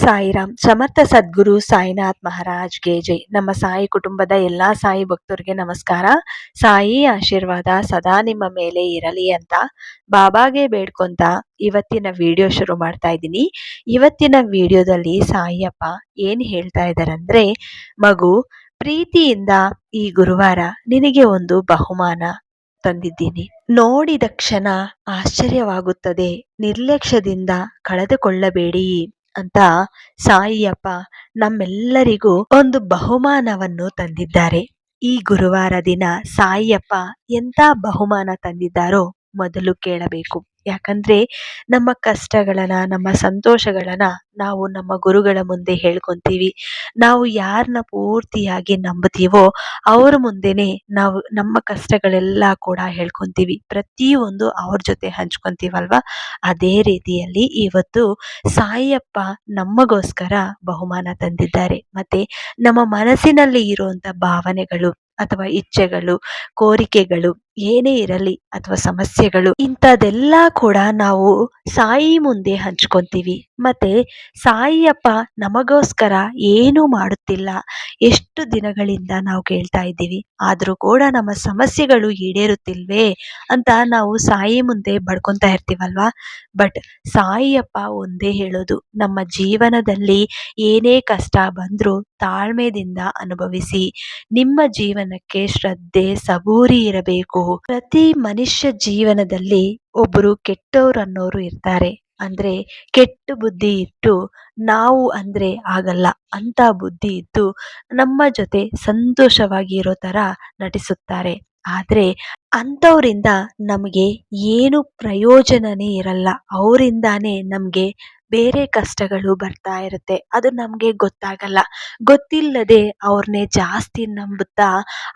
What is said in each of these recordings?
ಸಾಯಿರಾಮ್. ಸಮರ್ಥ ಸದ್ಗುರು ಸಾಯಿನಾಥ್ ಮಹಾರಾಜ್ಗೆ ಜೈ. ನಮ್ಮ ಸಾಯಿ ಕುಟುಂಬದ ಎಲ್ಲಾ ಸಾಯಿ ಭಕ್ತರಿಗೆ ನಮಸ್ಕಾರ. ಸಾಯಿ ಆಶೀರ್ವಾದ ಸದಾ ನಿಮ್ಮ ಮೇಲೆ ಇರಲಿ ಅಂತ ಬಾಬಾಗೆ ಬೇಡ್ಕೊಂತ ಇವತ್ತಿನ ವಿಡಿಯೋ ಶುರು ಮಾಡ್ತಾ ಇದ್ದೀನಿ. ಇವತ್ತಿನ ವಿಡಿಯೋದಲ್ಲಿ ಸಾಯಿಯಪ್ಪ ಏನ್ ಹೇಳ್ತಾ ಇದ್ದಾರಂದ್ರೆ, ಮಗು, ಪ್ರೀತಿಯಿಂದ ಈ ಗುರುವಾರ ನಿನಗೆ ಒಂದು ಬಹುಮಾನ ತಂದಿದ್ದೀನಿ. ನೋಡಿದ ಕ್ಷಣ ಆಶ್ಚರ್ಯವಾಗುತ್ತದೆ. ನಿರ್ಲಕ್ಷ್ಯದಿಂದ ಕಳೆದುಕೊಳ್ಳಬೇಡಿ. ಅಂತ ಸಾಯಿಯಪ್ಪ ನಮ್ಮೆಲ್ಲರಿಗೂ ಒಂದು ಬಹುಮಾನವನ್ನು ತಂದಿದ್ದಾರೆ. ಈ ಗುರುವಾರ ದಿನ ಸಾಯಿಯಪ್ಪ ಎಂತ ಬಹುಮಾನ ತಂದಿದ್ದಾರೋ ಮೊದಲು ಕೇಳಬೇಕು. ಯಾಕಂದ್ರೆ ನಮ್ಮ ಕಷ್ಟಗಳನ್ನ, ನಮ್ಮ ಸಂತೋಷಗಳನ್ನ ನಾವು ನಮ್ಮ ಗುರುಗಳ ಮುಂದೆ ಹೇಳ್ಕೊಂತೀವಿ. ನಾವು ಯಾರನ್ನ ಪೂರ್ತಿಯಾಗಿ ನಂಬುತ್ತೀವೋ ಅವ್ರ ಮುಂದೆನೆ ನಾವು ನಮ್ಮ ಕಷ್ಟಗಳೆಲ್ಲ ಕೂಡ ಹೇಳ್ಕೊಂತೀವಿ. ಪ್ರತಿಯೊಂದು ಅವ್ರ ಜೊತೆ ಹಂಚ್ಕೊಂತೀವಲ್ವಾ? ಅದೇ ರೀತಿಯಲ್ಲಿ ಇವತ್ತು ಸಾಯಿಯಪ್ಪ ನಮಗೋಸ್ಕರ ಬಹುಮಾನ ತಂದಿದ್ದಾರೆ. ಮತ್ತೆ ನಮ್ಮ ಮನಸ್ಸಿನಲ್ಲಿ ಇರುವಂತ ಭಾವನೆಗಳು ಅಥವಾ ಇಚ್ಛೆಗಳು, ಕೋರಿಕೆಗಳು ಏನೇ ಇರಲಿ ಅಥವಾ ಸಮಸ್ಯೆಗಳು, ಇಂಥದೆಲ್ಲ ಕೂಡ ನಾವು ಸಾಯಿ ಮುಂದೆ ಹಂಚ್ಕೊಂತೀವಿ. ಮತ್ತೆ ಸಾಯಿಯಪ್ಪ ನಮಗೋಸ್ಕರ ಏನು ಮಾಡುತ್ತಿಲ್ಲ. ಎಷ್ಟು ದಿನಗಳಿಂದ ನಾವು ಕೇಳ್ತಾ ಇದ್ದೀವಿ. ಆದರೂ ಕೂಡ ನಮ್ಮ ಸಮಸ್ಯೆಗಳು ಈಡೇರುತ್ತಿಲ್ವೇ ಅಂತ ನಾವು ಸಾಯಿ ಮುಂದೆ ಬಡ್ಕೊತಾ ಇರ್ತೀವಲ್ವಾ? ಬಟ್ ಸಾಯಿಯಪ್ಪ ಒಂದೇ ಹೇಳೋದು, ನಮ್ಮ ಜೀವನದಲ್ಲಿ ಏನೇ ಕಷ್ಟ ಬಂದರೂ ತಾಳ್ಮೆದಿಂದ ಅನುಭವಿಸಿ, ನಿಮ್ಮ ಜೀವನಕ್ಕೆ ಶ್ರದ್ಧೆ, ಸಬೂರಿ ಇರಬೇಕು. ಪ್ರತಿ ಮನುಷ್ಯ ಜೀವನದಲ್ಲಿ ಒಬ್ಬರು ಕೆಟ್ಟವ್ರು ಅನ್ನೋರು ಇರ್ತಾರೆ. ಅಂದ್ರೆ ಕೆಟ್ಟ ಬುದ್ಧಿ ಇಟ್ಟು ನಾವು ಅಂದ್ರೆ ಆಗಲ್ಲ, ಅಂತ ಬುದ್ಧಿ ಇದ್ದು ನಮ್ಮ ಜೊತೆ ಸಂತೋಷವಾಗಿ ಇರೋ ತರ ನಟಿಸುತ್ತಾರೆ. ಆದ್ರೆ ಅಂಥವರಿಂದ ನಮಗೆ ಏನು ಪ್ರಯೋಜನವೇ ಇರಲ್ಲ. ಅವರಿಂದಾನೇ ನಮಗೆ ಬೇರೆ ಕಷ್ಟಗಳು ಬರ್ತಾ ಇರುತ್ತೆ. ಅದು ನಮಗೆ ಗೊತ್ತಾಗಲ್ಲ. ಗೊತ್ತಿಲ್ಲದೆ ಅವ್ರನ್ನೇ ಜಾಸ್ತಿ ನಂಬುತ್ತಾ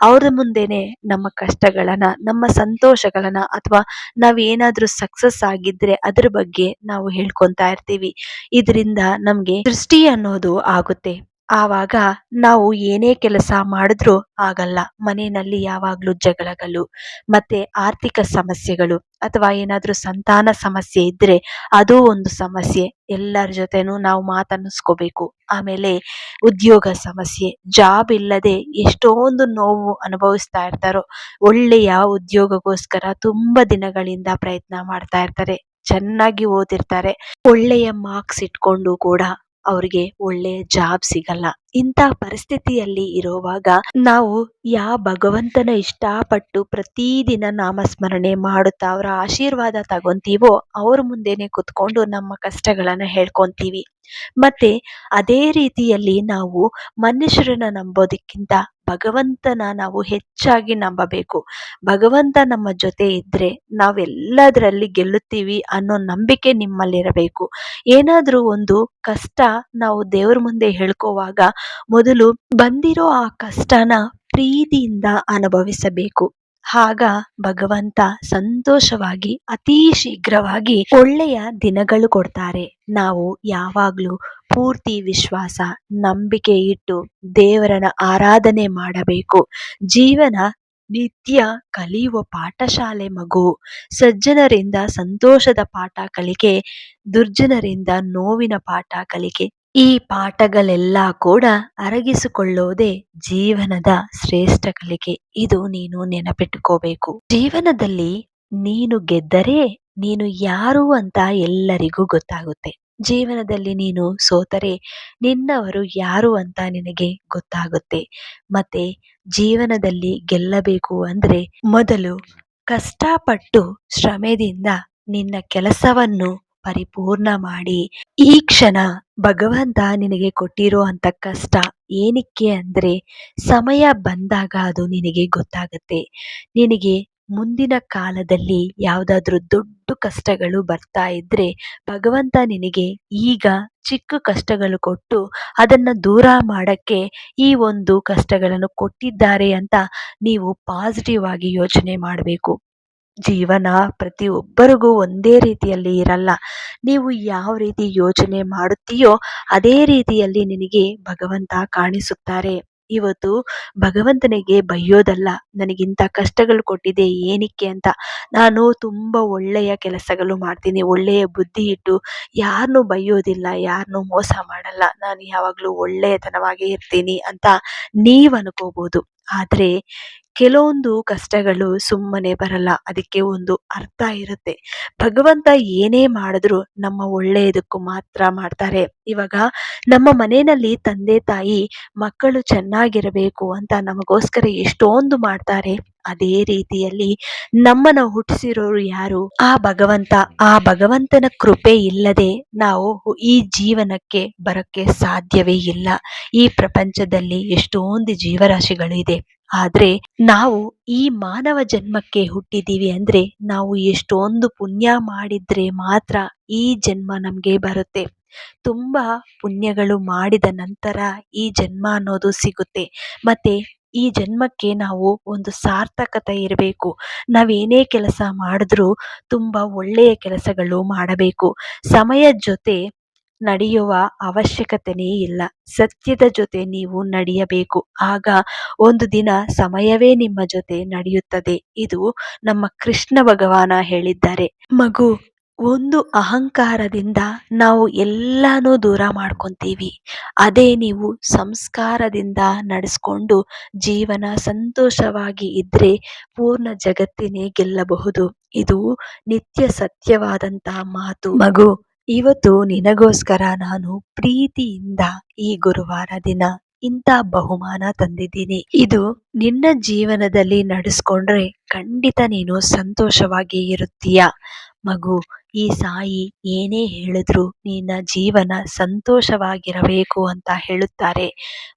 ಅವ್ರ ಮುಂದೆನೆ ನಮ್ಮ ಕಷ್ಟಗಳನ್ನು, ನಮ್ಮ ಸಂತೋಷಗಳನ್ನು ಅಥವಾ ನಾವು ಏನಾದರೂ ಸಕ್ಸಸ್ ಆಗಿದ್ದರೆ ಅದ್ರ ಬಗ್ಗೆ ನಾವು ಹೇಳ್ಕೊತಾ ಇರ್ತೀವಿ. ಇದರಿಂದ ನಮಗೆ ದೃಷ್ಟಿ ಅನ್ನೋದು ಆಗುತ್ತೆ. ಆವಾಗ ನಾವು ಏನೇ ಕೆಲಸ ಮಾಡಿದ್ರೂ ಆಗಲ್ಲ. ಮನೆಯಲ್ಲಿ ಯಾವಾಗ್ಲೂ ಜಗಳಗಳು, ಮತ್ತೆ ಆರ್ಥಿಕ ಸಮಸ್ಯೆಗಳು ಅಥವಾ ಏನಾದ್ರೂ ಸಂತಾನ ಸಮಸ್ಯೆ ಇದ್ರೆ ಅದು ಒಂದು ಸಮಸ್ಯೆ. ಎಲ್ಲರ ಜೊತೆನೂ ನಾವು ಮಾತನ್ನಿಸ್ಕೋಬೇಕು. ಆಮೇಲೆ ಉದ್ಯೋಗ ಸಮಸ್ಯೆ ಜಾಬ್ ಇಲ್ಲದೆ ಎಷ್ಟೊಂದು ನೋವು ಅನುಭವಿಸ್ತಾ ಇರ್ತಾರೋ, ಒಳ್ಳೆಯ ಉದ್ಯೋಗಕ್ಕೋಸ್ಕರ ತುಂಬಾ ದಿನಗಳಿಂದ ಪ್ರಯತ್ನ ಮಾಡ್ತಾ ಇರ್ತಾರೆ. ಚೆನ್ನಾಗಿ ಓದಿರ್ತಾರೆ. ಒಳ್ಳೆಯ ಮಾರ್ಕ್ಸ್ ಇಟ್ಕೊಂಡು ಕೂಡ ಅವ್ರಿಗೆ ಒಳ್ಳೆಯ ಜಾಬ್ ಸಿಗಲ್ಲ. ಇಂಥ ಪರಿಸ್ಥಿತಿಯಲ್ಲಿ ಇರುವಾಗ ನಾವು ಯಾವ ಭಗವಂತನ ಇಷ್ಟಪಟ್ಟು ಪ್ರತಿದಿನ ನಾಮಸ್ಮರಣೆ ಮಾಡುತ್ತಾ ಅವರ ಆಶೀರ್ವಾದ ತಗೊಂತೀವೋ ಅವ್ರ ಮುಂದೆನೆ ಕುತ್ಕೊಂಡು ನಮ್ಮ ಕಷ್ಟಗಳನ್ನ ಹೇಳ್ಕೊಂತೀವಿ. ಮತ್ತೆ ಅದೇ ರೀತಿಯಲ್ಲಿ ನಾವು ಮನುಷ್ಯರನ್ನ ನಂಬೋದಕ್ಕಿಂತ ಭಗವಂತನ ನಾವು ಹೆಚ್ಚಾಗಿ ನಂಬಬೇಕು. ಭಗವಂತ ನಮ್ಮ ಜೊತೆ ಇದ್ರೆ ನಾವೆಲ್ಲದರಲ್ಲಿ ಗೆಲ್ಲುತ್ತೀವಿ ಅನ್ನೋ ನಂಬಿಕೆ ನಿಮ್ಮಲ್ಲಿರಬೇಕು. ಏನಾದರೂ ಒಂದು ಕಷ್ಟ ನಾವು ದೇವ್ರ ಮುಂದೆ ಹೇಳ್ಕೋವಾಗ ಮೊದಲು ಬಂದಿರೋ ಆ ಕಷ್ಟನ ಪ್ರೀತಿಯಿಂದ ಅನುಭವಿಸಬೇಕು. ಆಗ ಭಗವಂತ ಸಂತೋಷವಾಗಿ ಅತಿ ಶೀಘ್ರವಾಗಿ ಒಳ್ಳೆಯ ದಿನಗಳು ಕೊಡ್ತಾರೆ. ನಾವು ಯಾವಾಗ್ಲೂ ಪೂರ್ತಿ ವಿಶ್ವಾಸ, ನಂಬಿಕೆ ಇಟ್ಟು ದೇವರನ ಆರಾಧನೆ ಮಾಡಬೇಕು. ಜೀವನ ನಿತ್ಯ ಕಲಿಯುವ ಪಾಠಶಾಲೆ ಮಗು. ಸಜ್ಜನರಿಂದ ಸಂತೋಷದ ಪಾಠ ಕಲಿಕೆ, ದುರ್ಜನರಿಂದ ನೋವಿನ ಪಾಠ ಕಲಿಕೆ ಈ ಪಾಠಗಳೆಲ್ಲ ಕೂಡ ಅರಗಿಸಿಕೊಳ್ಳೋದೇ ಜೀವನದ ಶ್ರೇಷ್ಠ ಕಲಿಕೆ ಇದು ನೀನು ನೆನಪಿಟ್ಟುಕೋಬೇಕು ಜೀವನದಲ್ಲಿ ನೀನು ಗೆದ್ದರೆ ನೀನು ಯಾರು ಅಂತ ಎಲ್ಲರಿಗೂ ಗೊತ್ತಾಗುತ್ತೆ. ಜೀವನದಲ್ಲಿ ನೀನು ಸೋತರೆ ನಿನ್ನವರು ಯಾರು ಅಂತ ನಿನಗೆ ಗೊತ್ತಾಗುತ್ತೆ. ಮತ್ತೆ ಜೀವನದಲ್ಲಿ ಗೆಲ್ಲಬೇಕು ಅಂದ್ರೆ ಮೊದಲು ಕಷ್ಟಪಟ್ಟು ಶ್ರಮೆಯಿಂದ ನಿನ್ನ ಕೆಲಸವನ್ನು ಪರಿಪೂರ್ಣ ಮಾಡಿ, ಈ ಕ್ಷಣ ಭಗವಂತ ನಿನಗೆ ಕೊಟ್ಟಿರೋ ಅಂತ ಕಷ್ಟ ಏನಕ್ಕೆ ಅಂದ್ರೆ, ಸಮಯ ಬಂದಾಗ ಅದು ನಿನಗೆ ಗೊತ್ತಾಗುತ್ತೆ. ನಿನಗೆ ಮುಂದಿನ ಕಾಲದಲ್ಲಿ ಯಾವುದಾದ್ರೂ ದೊಡ್ಡ ಕಷ್ಟಗಳು ಬರ್ತಾ ಇದ್ರೆ, ಭಗವಂತ ನಿನಗೆ ಈಗ ಚಿಕ್ಕ ಕಷ್ಟಗಳು ಕೊಟ್ಟು ಅದನ್ನ ದೂರ ಮಾಡಕ್ಕೆ ಈ ಒಂದು ಕಷ್ಟಗಳನ್ನು ಕೊಟ್ಟಿದ್ದಾರೆ ಅಂತ ನೀವು ಪಾಸಿಟಿವ್ ಆಗಿ ಯೋಚನೆ ಮಾಡಬೇಕು. ಜೀವನ ಪ್ರತಿಯೊಬ್ಬರಿಗೂ ಒಂದೇ ರೀತಿಯಲ್ಲಿ ಇರಲ್ಲ. ನೀವು ಯಾವ ರೀತಿ ಯೋಚನೆ ಮಾಡುತ್ತೀಯೋ ಅದೇ ರೀತಿಯಲ್ಲಿ ನಿನಗೆ ಭಗವಂತ ಕಾಣಿಸುತ್ತಾರೆ. ಇವತ್ತು ಭಗವಂತನಿಗೆ ಬೈಯೋದಲ್ಲ, ನನಗಿಂತ ಕಷ್ಟಗಳು ಕೊಟ್ಟಿದೆ ಏನಕ್ಕೆ ಅಂತ. ನಾನು ತುಂಬ ಒಳ್ಳೆಯ ಕೆಲಸಗಳು ಮಾಡ್ತೀನಿ, ಒಳ್ಳೆಯ ಬುದ್ಧಿ ಇಟ್ಟು ಯಾರನ್ನೂ ಬಯ್ಯೋದಿಲ್ಲ ಯಾರನ್ನೂ ಮೋಸ ಮಾಡಲ್ಲ. ನಾನು ಯಾವಾಗಲೂ ಒಳ್ಳೆಯತನವಾಗಿ ಇರ್ತೀನಿ ಅಂತ ನೀವು ಅನ್ಕೋಬೋದು. ಆದರೆ ಕೆಲವೊಂದು ಕಷ್ಟಗಳು ಸುಮ್ಮನೆ ಬರಲ್ಲ. ಅದಕ್ಕೆ ಒಂದು ಅರ್ಥ ಇರುತ್ತೆ. ಭಗವಂತ ಏನೇ ಮಾಡಿದ್ರು ನಮ್ಮ ಒಳ್ಳೆಯದಕ್ಕೂ ಮಾತ್ರ ಮಾಡ್ತಾರೆ. ಇವಾಗ ನಮ್ಮ ಮನೆಯಲ್ಲಿ ತಂದೆ, ತಾಯಿ, ಮಕ್ಕಳು ಚೆನ್ನಾಗಿರಬೇಕು ಅಂತ ನಮಗೋಸ್ಕರ ಎಷ್ಟೊಂದು ಮಾಡ್ತಾರೆ. ಅದೇ ರೀತಿಯಲ್ಲಿ ನಮ್ಮನ್ನ ಹುಟ್ಟಿಸಿರೋರು ಯಾರು? ಆ ಭಗವಂತ. ಆ ಭಗವಂತನ ಕೃಪೆ ಇಲ್ಲದೆ ನಾವು ಈ ಜೀವನಕ್ಕೆ ಬರಕ್ಕೆ ಸಾಧ್ಯವೇ ಇಲ್ಲ. ಈ ಪ್ರಪಂಚದಲ್ಲಿ ಎಷ್ಟೊಂದು ಜೀವರಾಶಿಗಳು ಇದೆ ಆದ್ರೆ ನಾವು ಈ ಮಾನವ ಜನ್ಮಕ್ಕೆ ಹುಟ್ಟಿದೀವಿ ಅಂದ್ರೆ ನಾವು ಎಷ್ಟೊಂದು ಪುಣ್ಯ ಮಾಡಿದ್ರೆ ಮಾತ್ರ ಈ ಜನ್ಮ ನಮ್ಗೆ ಬರುತ್ತೆ. ತುಂಬಾ ಪುಣ್ಯಗಳು ಮಾಡಿದ ನಂತರ ಈ ಜನ್ಮ ಅನ್ನೋದು ಸಿಗುತ್ತೆ. ಮತ್ತೆ ಈ ಜನ್ಮಕ್ಕೆ ನಾವು ಒಂದು ಸಾರ್ಥಕತೆ ಇರಬೇಕು. ನಾವೇನೇ ಕೆಲಸ ಮಾಡಿದ್ರೂ ತುಂಬಾ ಒಳ್ಳೆಯ ಕೆಲಸಗಳು ಮಾಡಬೇಕು. ಸಮಯದ ಜೊತೆ ನಡೆಯುವ ಅವಶ್ಯಕತೆನೇ ಇಲ್ಲ. ಸತ್ಯದ ಜೊತೆ ನೀವು ನಡೆಯಬೇಕು. ಆಗ ಒಂದು ದಿನ ಸಮಯವೇ ನಿಮ್ಮ ಜೊತೆ ನಡೆಯುತ್ತದೆ. ಇದು ನಮ್ಮ ಕೃಷ್ಣ ಭಗವಾನ ಹೇಳಿದ್ದಾರೆ. ಮಗು, ಒಂದು ಅಹಂಕಾರದಿಂದ ನಾವು ಎಲ್ಲಾನು ದೂರ ಮಾಡ್ಕೊಂತೀವಿ. ಅದೇ ನೀವು ಸಂಸ್ಕಾರದಿಂದ ನಡೆಸ್ಕೊಂಡು ಜೀವನ ಸಂತೋಷವಾಗಿ ಇದ್ರೆ ಪೂರ್ಣ ಜಗತ್ತಿನೇ ಗೆಲ್ಲಬಹುದು. ಇದು ನಿತ್ಯ ಸತ್ಯವಾದಂತಹ ಮಾತು. ಮಗು ಇವತ್ತು ನಿನಗೋಸ್ಕರ ನಾನು ಪ್ರೀತಿಯಿಂದ ಈ ಗುರುವಾರ ದಿನ ಇಂಥ ಬಹುಮಾನ ತಂದಿದ್ದೀನಿ. ಇದು ನಿನ್ನ ಜೀವನದಲ್ಲಿ ನಡೆಸ್ಕೊಂಡ್ರೆ ಖಂಡಿತ ನೀನು ಸಂತೋಷವಾಗಿ ಇರುತ್ತೀಯ. ಮಗು, ಈ ಸಾಯಿ ಏನೇ ಹೇಳಿದ್ರು ನಿನ್ನ ಜೀವನ ಸಂತೋಷವಾಗಿರಬೇಕು ಅಂತ ಹೇಳುತ್ತಾರೆ.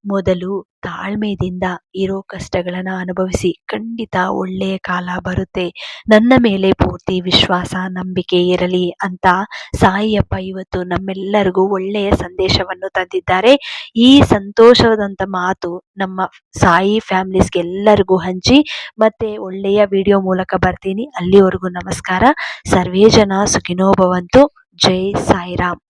ಮೊದಲು ತಾಳ್ಮೆದಿಂದ ಇರೋ ಕಷ್ಟಗಳನ್ನ ಅನುಭವಿಸಿ ಖಂಡಿತ ಒಳ್ಳೆಯ ಕಾಲ ಬರುತ್ತೆ. ನನ್ನ ಮೇಲೆ ಪೂರ್ತಿ ವಿಶ್ವಾಸ, ನಂಬಿಕೆ ಇರಲಿ ಅಂತ ಸಾಯಿಯಪ್ಪ ಇವತ್ತು ನಮ್ಮೆಲ್ಲರಿಗೂ ಒಳ್ಳೆಯ ಸಂದೇಶವನ್ನು ತಂದಿದ್ದಾರೆ. ಈ ಸಂತೋಷದಂತ ಮಾತು ನಮ್ಮ ಸಾಯಿ ಫ್ಯಾಮಿಲೀಸ್ಗೆ ಎಲ್ಲರಿಗೂ ಹಂಚಿ ಮತ್ತೆ ಒಳ್ಳೆಯ ವಿಡಿಯೋ ಮೂಲಕ ಬರ್ತೀನಿ. ಅಲ್ಲಿವರೆಗೂ ನಮಸ್ಕಾರ. ಸರ್ವೇ ಜನ ಸುಖಿನೋ ಭವಂತು. ಜೈ ಸಾಯಿರಾಮ್.